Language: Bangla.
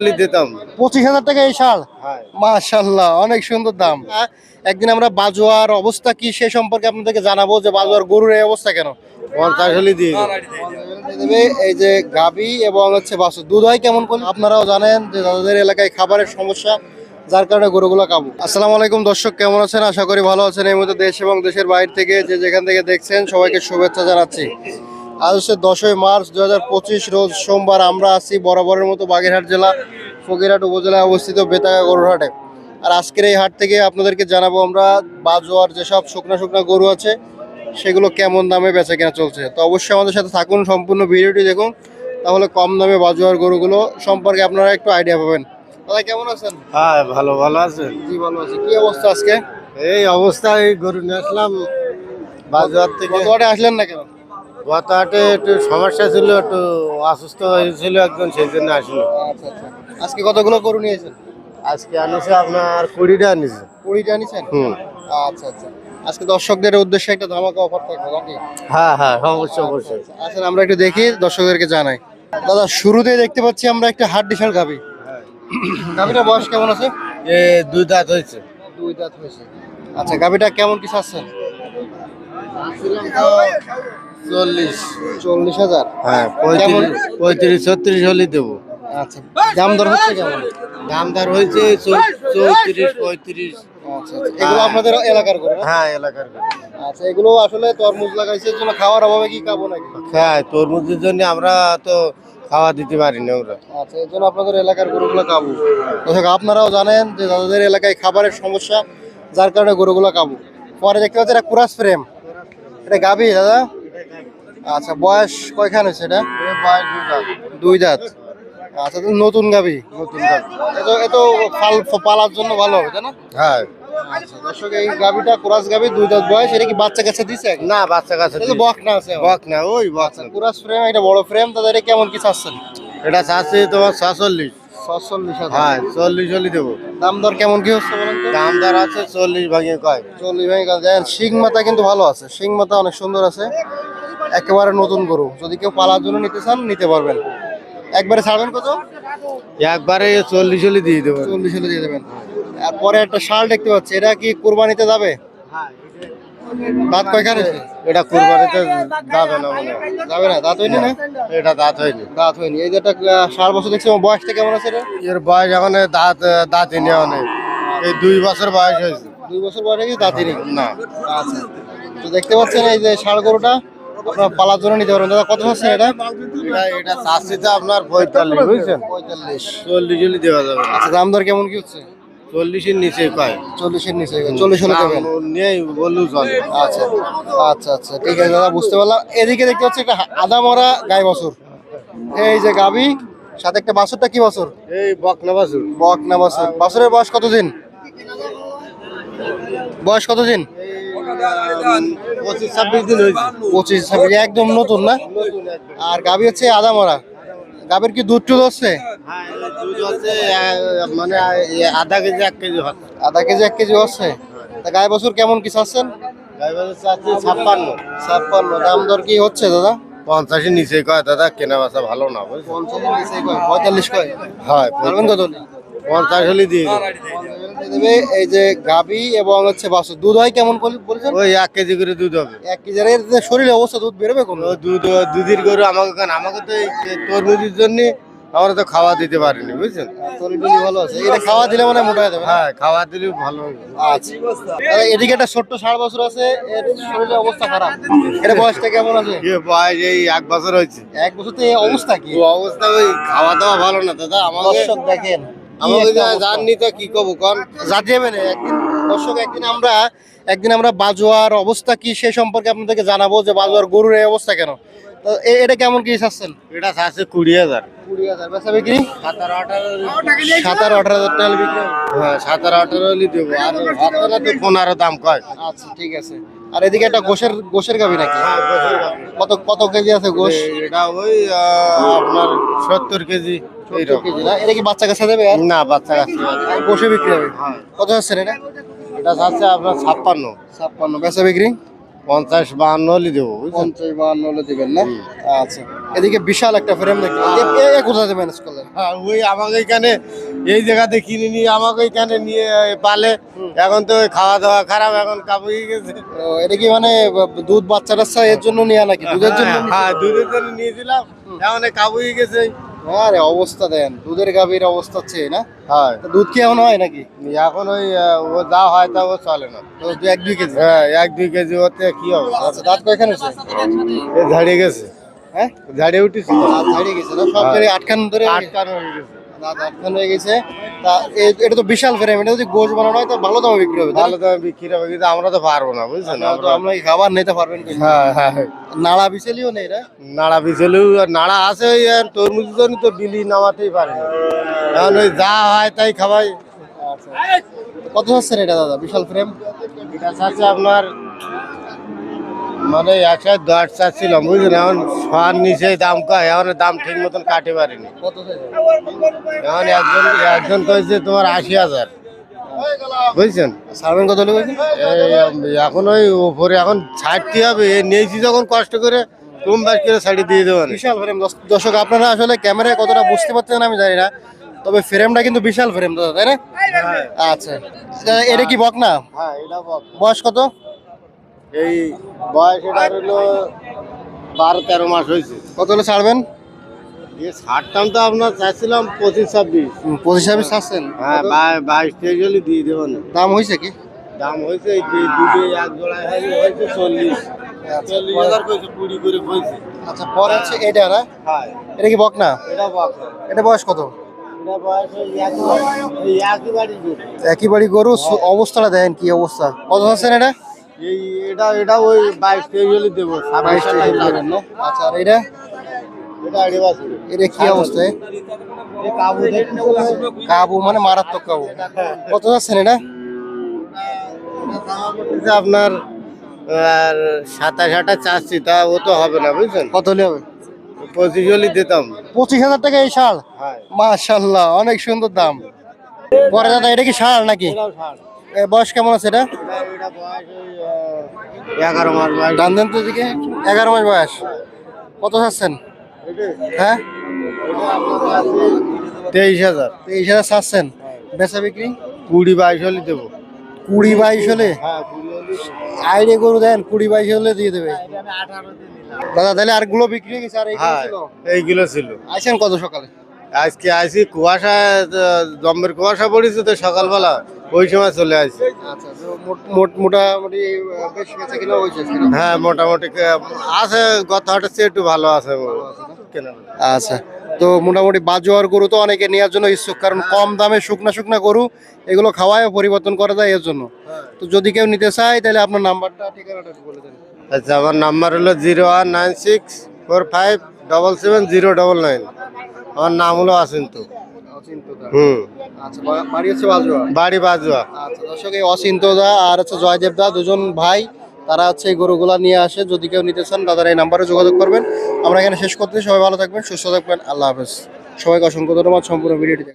দিতাম পঁচিশ হাজার টাকা এই শাল? হ্যাঁ। মাশাল্লাহ অনেক সুন্দর দাম। একদিন আমরা বাজোয়ার অবস্থা কি সে সম্পর্কে আপনাদেরকে জানাব যে বাজোয়ার গরুর এই অবস্থা কেন? এই যে গাবি এবং হচ্ছে দুধ হয় কেমন করে? আপনারাও জানেন যে তাদের এলাকায় খাবারের সমস্যা যার কারণে গরুগুলো কাবু। আসসালামু আলাইকুম দর্শক কেমন আছেন? আশা করি ভালো আছেন। এই মধ্যে দেশ এবং দেশের বাইরে থেকে যে যেখান থেকে দেখছেন সবাইকে শুভেচ্ছা জানাচ্ছি। আজ হচ্ছে দশই মার্চ দু পঁচিশ রোজ সোমবার আমরা আছি বরাবরের মতো বাগেরহাট জেলা ফকিরহাট উপজেলায় অবস্থিত বেতাগা গরুর হাটে। আর আজকের এই হাট থেকে আপনাদেরকে জানাব আমরা বাজোয়ার যেসব শুকনা শুকনা গরু আছে সেগুলো কেমন দামে বেচা কেনা চলছে। তো অবশ্যই আমাদের সাথে থাকুন সম্পূর্ণ ভিডিওটি দেখুন। তাহলে কম দামে বাজোয়ার গরুগুলো সম্পর্কে আপনারা একটু আইডিয়া পাবেন। দাদা কেমন আছেন? হ্যাঁ ভালো ভালো আছে। জি ভালো আছি। কি অবস্থা আজকে? এই অবস্থায় গরু নিয়ে আসলাম। বাজার থেকে আসলেন না কেন? গত হাটে একটু সমস্যা ছিল একটু অসুস্থ হয়েছিল একজন সেই জন্য আসলো আচ্ছা আচ্ছা। আজকে কতগুলো গরু নিয়েছেন? আজকে আনিছে আপনার কুড়িটা আনিছে। কুড়িটা আনিছেন? হুম। আচ্ছা আচ্ছা। আজকে দর্শকদের উদ্দেশ্যে একটা ধামাকা অফার থাকবে নাকি? হ্যাঁ হ্যাঁ অবশ্যই অবশ্যই। আচ্ছা। আমরা একটু দেখি দর্শকদেরকে জানাই। দাদা শুরুতেই দেখতে পাচ্ছি আমরা একটা হাট ডিশাল গাবি গাবিটার বয়স কেমন আছে? এ দুই দাঁত হয়েছে। দুই দাঁত হয়েছে। আচ্ছা গাবিটা কেমন কি চাচ্ছেন? চল্লিশ। চল্লিশ হাজার? হ্যাঁ পঁয়ত্রিশ পঁয়ত্রিশ ছত্রিশ হলে দেবো। আচ্ছা দাম দর হচ্ছে কেমন? দামদার হয়েছে চৌত্রিশ পঁয়ত্রিশ। আচ্ছা আচ্ছা এগুলো আপনাদের এলাকার করে হ্যাঁ এলাকার করে। আচ্ছা এগুলো আসলে তরমুজ লাগাইছে জন্য খাওয়ার অভাবে কি খাব নাকি? হ্যাঁ তরমুজের জন্য আমরা তো খাওয়া দিতে পারি না ওরা। আচ্ছা জন্য আপনাদের এলাকার গরুগুলো কাবু দর্শক আপনারাও জানেন যে তাদের এলাকায় খাবারের সমস্যা যার কারণে গরুগুলো কাবু পরে দেখতে পাচ্ছি এটা কুরাস ফ্রেম এটা গাবি দাদা? আচ্ছা বয়স কয়খান হয়েছে এটা? দুই দাঁত। আচ্ছা নতুন গাবি? নতুন গাবি। এত এত ফাল পালার জন্য ভালো হবে তাই না? হ্যাঁ। আচ্ছা দর্শক এই গাবিটা কুরাস গাবি দুই দাঁত বয়স এটা কি বাচ্চা কাছে দিছে? না বাচ্চা কাছে বক না আছে বক না ওই বক না কুরাস ফ্রেম এটা বড় ফ্রেম তাদের কেমন কি চাচ্ছেন? এটা চাচ্ছে তোমার সাতচল্লিশ ছচল্লিশ হ্যাঁ চল্লিশ হলে দেবো। দাম দর কেমন কি হচ্ছে বলেন তো? দামদার আছে চল্লিশ ভাঙিয়ে কয়? চল্লিশ দেখেন শিং মাথা কিন্তু ভালো আছে। শিং মাথা অনেক সুন্দর আছে। একেবারে নতুন গরু। যদি কেউ পালার জন্য নিতে চান নিতে পারবেন। একবারে ছাড়বেন কত? একবারে চল্লিশ হলে দিয়ে দেবো। চল্লিশ হলে দিয়ে দেবেন। আর পরে একটা শাল দেখতে পাচ্ছি। এটা কি কোরবানিতে যাবে? দাঁত কয়খান? এটা কুরবানিতে না মনে যাবে না? দাঁত হয়নি না? এটা দাঁত হয়নি। দাঁত হয়নি। এই যে একটা ষাট বছর দেখছি বয়সটা কেমন আছে এর বয়স এখন দাঁত দাঁত অনেক এই দুই বছর বয়স হয়েছে। দুই বছর বয়স না। আচ্ছা। তো দেখতে পাচ্ছেন এই যে ষাড় গরুটা। আপনার পালার জন্য নিতে পারবেন। দাদা কত হচ্ছে এটা? এটা এটা চাচ্ছি তো আপনার পঁয়তাল্লিশ বুঝছেন? পঁয়তাল্লিশ। চল্লিশ হলে দেওয়া যাবে। আচ্ছা দাম দর কেমন কি হচ্ছে? চল্লিশের নিচে কয় চল্লিশের নিচে চল্লিশ হলে দেবেন নেই বললেও চলে। আচ্ছা আচ্ছা আচ্ছা ঠিক আছে দাদা বুঝতে পারলাম। এদিকে দেখতে পাচ্ছি একটা আদা মরা গাই বছর। এই যে গাবি সাথে একটা বাছুরটা কি বছর? এই বকনা বাসুর বক না বছর। বছরের বয়স কতদিন? বয়স কতদিন? পঁচিশ ছাব্বিশ দিন হয়েছে। পঁচিশ ছাব্বিশ একদম নতুন না? আর গাবি হচ্ছে আদা মরা গাবির কি দুধ টুধ হচ্ছে মানে আধা কেজি এক কেজি হচ্ছে আধা কেজি এক কেজি হচ্ছে? তা গায়ে বছর কেমন কি চাচ্ছেন? চাচ্ছি ছাপ্পান্ন। ছাপ্পান্ন। দাম দর কি হচ্ছে দাদা? পঞ্চাশের নিচে কয় দাদা? কেনা বেচা ভালো না পঞ্চাশের নিচে কয় পঁয়তাল্লিশ কয়? হয় পারবেন কত পঞ্চাশ হলে দিয়ে দেবো। এই যে গাবি এবং হচ্ছে বাছুর দুধ হয় কেমন ওই এক কেজি করে দুধ হবে। এক কেজি। আর এর শরীরে অবস্থা দুধ বেরোবে কোন দুধ দুধের গরু আমাকে কেন? আমাকে তো এই তরমুজের জন্য আমরা তো খাওয়া দিতে পারিনি বুঝছেন? শরীর টরীর ভালো আছে। এটা খাওয়া দিলে মানে মোটা হয়ে যাবে হ্যাঁ খাওয়া দিলে ভালো আচ্ছা। তাহলে এদিকে একটা ছোট্ট ষাট বছর আছে। এর শরীরের অবস্থা খারাপ। এটা বয়সটা কেমন আছে? এ বয়স এই এক বছর হয়েছে। এক বছর তো এই অবস্থা কি? অবস্থা ওই খাওয়া দাওয়া ভালো না দাদা? আমাকে দর্শক দেখেন। আমাকে জাননি তো কি কব কন? মেনে একদিন দর্শক একদিন আমরা একদিন আমরা বাজোয়ার অবস্থা কি সে সম্পর্কে আপনাদেরকে জানাব যে বাজোয়ার গরুর এই অবস্থা কেন। তো এটা কেমন কি চাচ্ছেন? এটা আছে কুড়ি হাজার। কুড়ি হাজার। বেচা বিক্রি? সাতারো আঠারো সাতারো আঠারো হাজার টাকা বিক্রি হ্যাঁ সাতারো আঠারো হলে দেবো। আর তো পনেরো দাম কয়? আচ্ছা ঠিক আছে। আর এদিকে একটা গোশের গোশের গাবি নাকি? কত কত কেজি আছে গোশ? এটা ওই আহ, আপনার সত্তর কেজি। এইরকম। এটা কি বাচ্চা কাছে দেবে না বাচ্চা কাছে বিক্রি হবে। কত হচ্ছে এটা? এটা যাচ্ছে আপনার ছাপ্পান্ন। ছাপ্পান্ন। বেচা বিক্রি? পঞ্চাশ বাহান্ন হলে দেবো পঞ্চাশ বাহান্ন হলে দিবেন না? আচ্ছা। এদিকে বিশাল একটা ফ্রেম ম্যানেজ করলেন হ্যাঁ ওই আমাকে এখানে এই জায়গাতে কিনে নিয়ে আমাকে এখানে নিয়ে পালে। এখন তো খাওয়া দাওয়া খারাপ এখন কাবুই গেছে। এটা কি মানে দুধ বাচ্চা টাচ্চা এর জন্য নেওয়া নাকি? দুধের জন্য হ্যাঁ, হ্যাঁ দুধের জন্য নিয়েছিলাম। এখন কাবুই গেছে। আরে অবস্থা দেন। দুধের গাভীর অবস্থা হচ্ছে না? হ্যাঁ। দুধ কি এখন হয় নাকি? এখন ওই ও যা হয় তা ও চলে না। তো এক দুই কেজি? হ্যাঁ এক দুই কেজি ওতে কি হবে? আচ্ছা দাঁত কয়খান ঝাড়িয়ে গেছে। হ্যাঁ? ঝাড়িয়ে উঠেছি। ঝাড়িয়ে গেছে। না সব জায়গায় আটখান ধরে আটকান হয়ে গেছে। দাঁত আটখান হয়ে গেছে। তা এটা তো বিশাল ফ্রেম এটা যদি গোশ বানানো হয় তো ভালো দামে বিক্রি হবে তাহলে ভালো দামে বিক্রি হবে কিন্তু আমরা তো পারব না বুঝছেন? তো আমরা আমরা খাবার নিতে পারবেন হ্যাঁ হ্যাঁ। নাড়া নেই রে। নাড়া বিচলেও নাড়া আছে আর তরমুজ জন্য তো বিলি নামাতেই পারে না। যা হয় তাই খাবাই। আচ্ছা। কত হচ্ছে এটা দাদা? বিশাল ফ্রেম এটা আপনার মানে একশো দশ চাচ্ছিলাম বুঝলেন? এখন ছয়ার নিচে দাম কয় এখন দাম ঠিক মতন কাটে পারিনি। এখন একজন একজন কয়েছে তোমার আশি হাজার। বুঝছেন? সারবেন কত? এখন ওই ওপরে এখন ছাড়তে হবে। নিয়েছি যখন কষ্ট করে কম বাস করে শাড়ি দিয়ে দেবো না বিশাল ফ্রেম দর্শক আপনারা আসলে ক্যামেরায় কতটা বুঝতে পারছেন আমি জানি না তবে ফ্রেমটা কিন্তু বিশাল ফ্রেম দাদা তাই না? আচ্ছা। এটা- কি বক না হ্যাঁ বক। বয়স কত? এই বয়স এটা হলো বারো তেরো মাস হয়েছে। কত হলে ছাড়বেন? দিয়ে ছাড়তাম তো আপনার চাইছিলাম পঁচিশ ছাব্বিশ। পঁচিশ ছাব্বিশ ছাড়ছেন। হ্যাঁ বাইশ তেইশ হলে দিয়ে দেবো না। দাম হয়েছে কি? দাম হয়েছে এই এক জোড়ায় হয়েছে চল্লিশ। চল্লিশ হাজার কইছে কুড়ি করে কইছে। আচ্ছা পরে হচ্ছে এটা না? হ্যাঁ। এটা কি বক না এটা এটা বয়স কত। একই বাড়ি গরু। অবস্থাটা দেখেন কি অবস্থা। কত আছেন এটা? এই এটা এটা ওই বাইশ তেইশ দেবো বাইশ দেবেন আচ্ছা আর এটা? এটা আড়ে বছর এটা কি অবস্থা কাবু কাবু। মানে মারাত্মক কাবু। কত এটা? আপনার আর সাতাশ আঠাশ চাচ্ছি তা ও তো হবে না বুঝছেন? কত হলে হবে? পঁচিশ হলে দিতাম। পঁচিশ হাজার টাকা এই শাল? হ্যাঁ। মাশাল্লাহ অনেক সুন্দর দাম। পরে দাদা এটা কি শাল নাকি? বয়স কেমন আছে এটা? এগারো মাস বয়স। ডান দেন তো দিকে এগারো মাস বয়স। কত চাচ্ছেন? হ্যাঁ? তেইশ হাজার। তেইশ হাজার চাচ্ছেন? বেচা বিক্রি? কুড়ি বাইশ হলে দেবো। কুড়ি বাইশ হলে? হ্যাঁ আইডে গরু দেন কুড়ি বাইশ হলে দিয়ে দেবে। দাদা তাহলে আরগুলো বিক্রি হয়ে গেছে আর এইগুলো হ্যাঁ ছিল? এইগুলো ছিল। আইসেন কত সকালে? আজকে আইসি কুয়াশা জম্মের কুয়াশা পড়েছে তো সকালবেলা ওই সময় চলে আসি আচ্ছা মোট- মোট মোটামুটি বেশ গেছে কিনা? হ্যাঁ মোটামুটি আছে গত হাটের চেয়ে একটু ভালো আছে আচ্ছা তো মোটামুটি বাজোয়ার গরু তো অনেকে নেওয়ার জন্য ইচ্ছুক কারণ কম দামে শুকনা শুকনা গরু এগুলো খাওয়ায় পরিবর্তন করা যায় এর জন্য। তো যদি কেউ নিতে চায় তাহলে আপনার নাম্বারটা ঠিকানাটা বলে দেন। আচ্ছা আমার নাম্বার হলো zero one nine six four five double seven zero double nine. আমার নাম হলো আসিন্তু হুম। আচ্ছা বাড়ি হচ্ছে বাজোয়া? বাড়ি বাজুয়া। আচ্ছা দর্শক এই অচিন্তদা আর হচ্ছে জয়দেব দা দুজন ভাই তারা হচ্ছে এই গরুগুলা নিয়ে আসে। যদি কেউ নিতে চান তাদের এই নাম্বারে যোগাযোগ করবেন। আমরা এখানে শেষ করতে সবাই ভালো থাকবেন সুস্থ থাকবেন। আল্লাহ হাফেজ। সবাইকে অসংখ্য ধন্যবাদ সম্পূর্ণ ভিডিওটি জন্য।